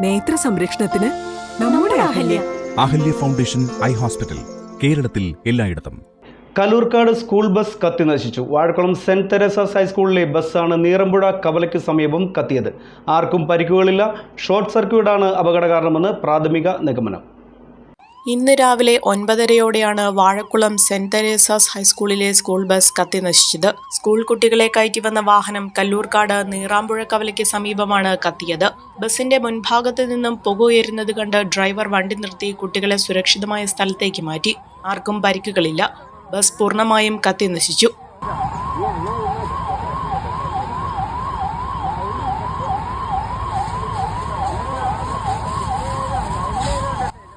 നേത്ര സംരക്ഷണത്തിന് നമ്മുടെ Ahalya. Ahalya. Foundation eye hospital കേരളത്തിൽ എല്ലായിടത്തും. കലൂർക്കാട് സ്കൂൾ ബസ് കത്തി നശിച്ചു. വാഴക്കുളം സെന്റ് തെരേസാസ് ഹൈസ്കൂളിലെ ബസ്സാണ് നീറമ്പുഴ കവലയ്ക്ക് സമീപം കത്തിയത്. ആർക്കും പരിക്കുകളില്ല. ഷോർട്ട് സർക്യൂട്ടാണ് അപകട കാരണമെന്ന് പ്രാഥമിക നിഗമനം. ഇന്ന് രാവിലെ ഒൻപതരയോടെയാണ് വാഴക്കുളം സെന്റ് തെരേസാസ് ഹൈസ്കൂളിലെ സ്കൂൾ ബസ് കത്തി നശിച്ചത്. സ്കൂൾ കുട്ടികളെ കയറ്റി വന്ന വാഹനം കല്ലൂർക്കാട് നീറാമ്പുഴ കവലയ്ക്ക് സമീപമാണ് കത്തിയത്. ബസിന്റെ മുൻഭാഗത്ത് നിന്നും പുക ഉയരുന്നത് കണ്ട് ഡ്രൈവർ വണ്ടി നിർത്തി കുട്ടികളെ സുരക്ഷിതമായ സ്ഥലത്തേക്ക് മാറ്റി. ആർക്കും പരിക്കുകളില്ല. ബസ് പൂർണമായും കത്തി നശിച്ചു.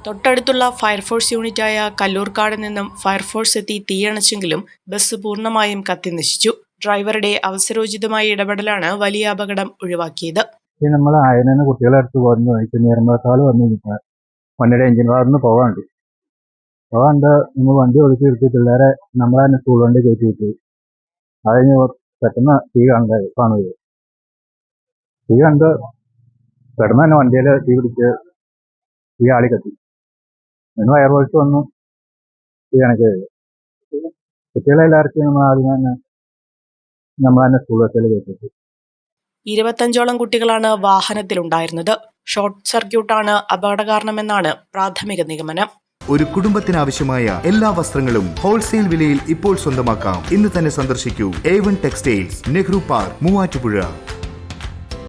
തൊട്ടടുത്തുള്ള ഫയർഫോഴ്സ് യൂണിറ്റായ കല്ലൂർക്കാട് നിന്നും ഫയർഫോഴ്സ് എത്തി തീയണച്ചെങ്കിലും ബസ് പൂർണമായും കത്തിനശിച്ചു ഡ്രൈവറുടെ അവസരോചിതമായ ഇടപെടലാണ് വലിയ അപകടം ഒഴിവാക്കിയത്. നമ്മൾ ആയതിന് കുട്ടികളെ അടുത്ത് പോകുന്നു വഴിക്ക് നീർമ്പളത്താൾ വന്നു കഴിഞ്ഞാൽ വണ്ടിയുടെ എഞ്ചിൻ ഭാഗത്തുനിന്ന് പോകാണ്ട് പോകാണ്ട് നമ്മൾ വണ്ടി ഒതുക്കി നിർത്തി പിള്ളേരെ നമ്മളെ തന്നെ സ്കൂൾ വണ്ടി കയറ്റി വിട്ടു. അത് കഴിഞ്ഞ് പെട്ടെന്ന് തീ കണ്ട കാണുക തീ കണ്ട് പെട്ടെന്ന് തന്നെ വണ്ടിയിൽ തീ പിടിച്ച് തീ ആളി കത്തി. അതിന് ഫയർഫോഴ്സ് വന്നു. തീ കണക്കിയത് കുട്ടികളെ എല്ലാവർക്കും നമ്മൾ ആദ്യം തന്നെ നമ്മൾ തന്നെ സ്കൂൾ ബസ്സിൽ കേട്ടിട്ട് ഇരുപത്തഞ്ചോളം കുട്ടികളാണ് വാഹനത്തിലുണ്ടായിരുന്നത്. ഷോർട്ട് സർക്യൂട്ടാണ് അപകടകാരണമെന്നാണ് പ്രാഥമിക നിഗമനം. ഒരു കുടുംബത്തിനാവശ്യമായ എല്ലാ വസ്ത്രങ്ങളും ഹോൾസെയിൽ വിലയിൽ ഇപ്പോൾ സ്വന്തമാക്കാം. ഇന്ന് തന്നെ സന്ദർശിക്കൂ. A one textiles Nehru park Muvattupuzha.